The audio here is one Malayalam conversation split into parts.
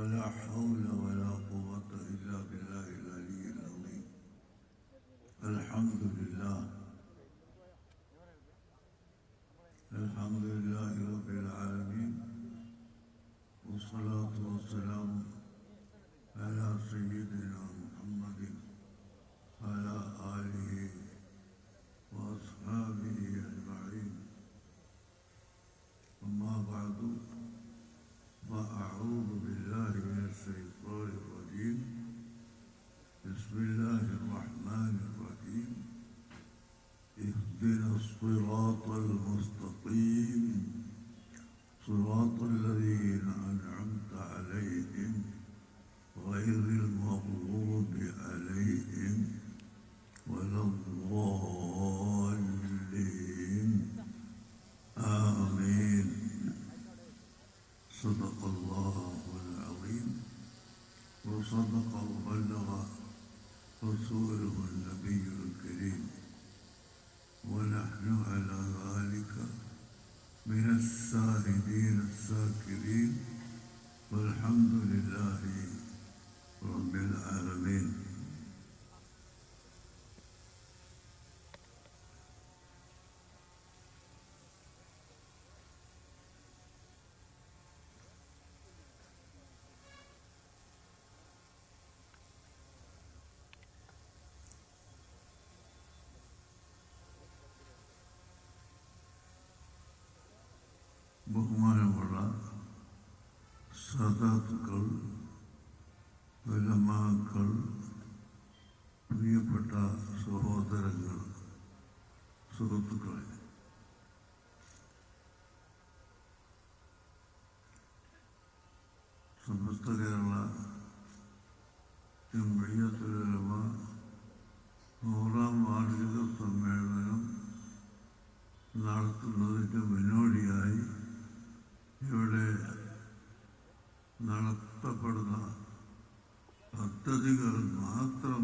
ولا حول ولا اهدنا الصراط المستقيم. صراط الذين أنعمت عليهم غير المغضوب عليهم ولا الضالين. آمين. صدق الله العظيم. وصدق وبلغ رسوله النبي الكريم. ونحن على ذلك من الشاهدين الساكرين. ബഹുമാനമുള്ള സദാത്തുക്കൾ വിലമാക്കൾ പ്രിയപ്പെട്ട സഹോദരങ്ങൾ സുഹൃത്തുക്കളെ. സമസ്ത കേരള ജംഇയ്യത്തുലമ പദ്ധതികൾ മാത്രം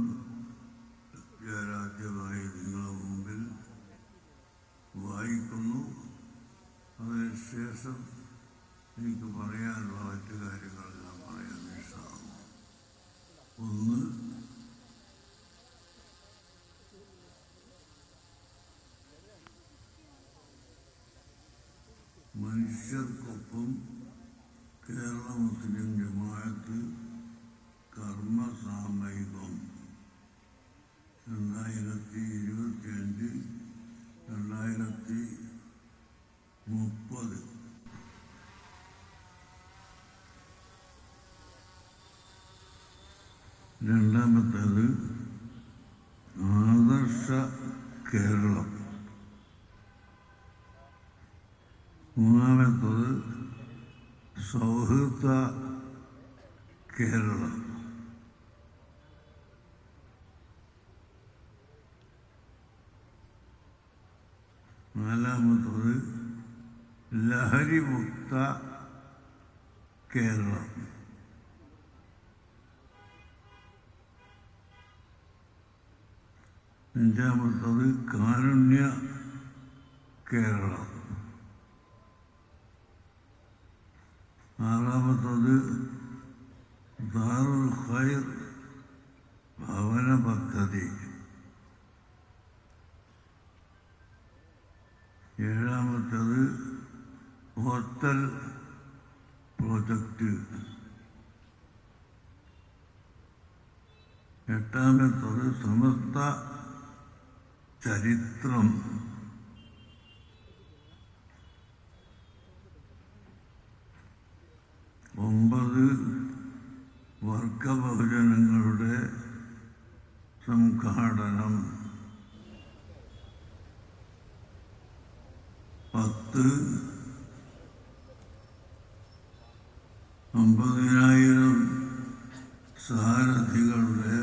രാജ്യമായി നിങ്ങളുടെ മുമ്പിൽ വായിക്കുന്നു അതിനുശേഷം എനിക്ക് പറയാനുള്ള മറ്റു കാര്യങ്ങൾ ഞാൻ പറയാൻ ഇഷ്ടമാണ് ഒന്ന് മനുഷ്യർക്കൊപ്പം കേരള മുസ്ലിം ജമാഅത്ത് കർമ്മ സാമയികം രണ്ടായിരത്തി ഇരുപത്തിയഞ്ച് രണ്ടായിരത്തി മുപ്പത് രണ്ടാമത്തേത് ആദർശ കേരളം. മൂന്നാമത്തത് സൗഹൃദ കേരളം. നാലാമത്തത് ലഹരിമുക്ത കേരളം അഞ്ചാമത്തത് കാരുണ്യ കേരളം ആറാമത്തത് ദാറുൽ ഖൈർ ഭവന പദ്ധതി ഹോട്ടൽ പ്രോജക്റ്റ് എട്ടാമത്തത് സമസ്ത ചരിത്രം. ഒമ്പത് വർഗബഹുജനങ്ങളുടെ സംഘാടനം. പത്ത് അമ്പതിനായിരം സാരഥികളുടെ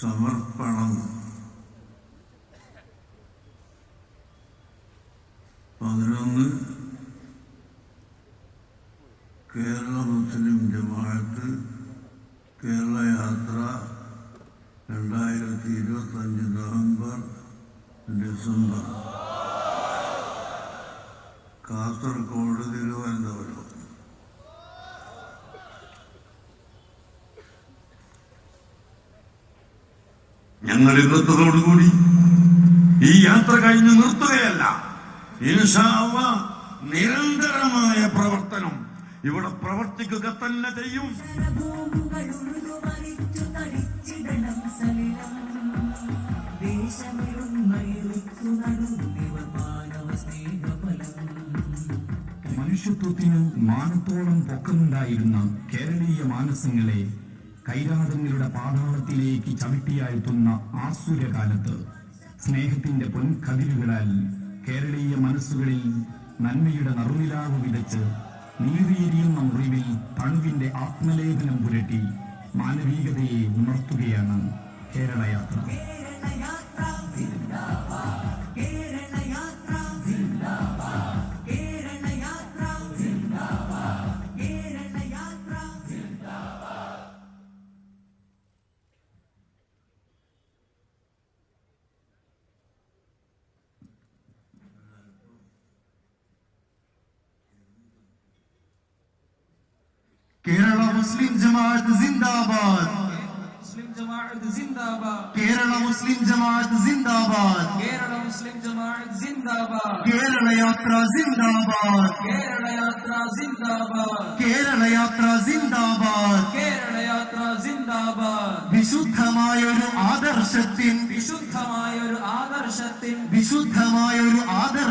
സമർപ്പണം. പതിനൊന്ന് കേരള മുസ്ലിം ജമാഅത്ത് കേരള യാത്ര രണ്ടായിരത്തി ഇരുപത്തഞ്ച് നവംബർ ഡിസംബർ. കാസർഗോഡ് തിരുവനന്തപുരം. ഞങ്ങൾ ഇന്നത്തതോടുകൂടി ഈ യാത്ര കഴിഞ്ഞ് നിർത്തുകയല്ല. നിരന്തരമായ പ്രവർത്തനം ഇവിടെ പ്രവർത്തിക്കുക തന്നെ ചെയ്യും. മനുഷ്യത്വത്തിന് മാനത്തോളം പൊക്കമുണ്ടായിരുന്ന കേരളീയ മാനസങ്ങളെ കൈരാതങ്ങളുടെ പാതാളത്തിലേക്ക് ചവിട്ടിയാഴ്ത്തുന്ന ആസുരകാലത്ത് സ്നേഹത്തിന്റെ പൊൻകതിരുകളാൽ കേരളീയ മനസ്സുകളിൽ നന്മയുടെ നറുനിലാവ് വിതച്ച് നീറിയെരിയുന്ന മുറിവിൽ തണുവിന്റെ ആത്മലേഖനം പുരട്ടി മാനവികതയെ ഉണർത്തുകയാണ് കേരളയാത്ര കേരളയാത്ര. കേരള മുസ്ലിം ജമാഅത്ത് സിന്ദാബാദ്. മുസ്ലിം ജമാഅത്ത് സിന്ദാബാദ്. കേരള മുസ്ലിം ജമാഅത്ത് സിന്ദാബാദ്. കേരള മുസ്ലിം ജമാഅത്ത് സിന്ദാബാദ്. കേരള യാത്ര സിന്ദാബാദ്. കേരള യാത്ര സിന്ദാബാദ്. കേരള യാത്ര സിന്ദാബാദ്. കേരള യാത്ര ജിന്ദാബാദ് വിശുദ്ധമായ ഒരു ആദർശത്തിൻ വിശുദ്ധമായ ഒരു ആദർശത്തിൻ വിശുദ്ധമായ ഒരു ആദർശ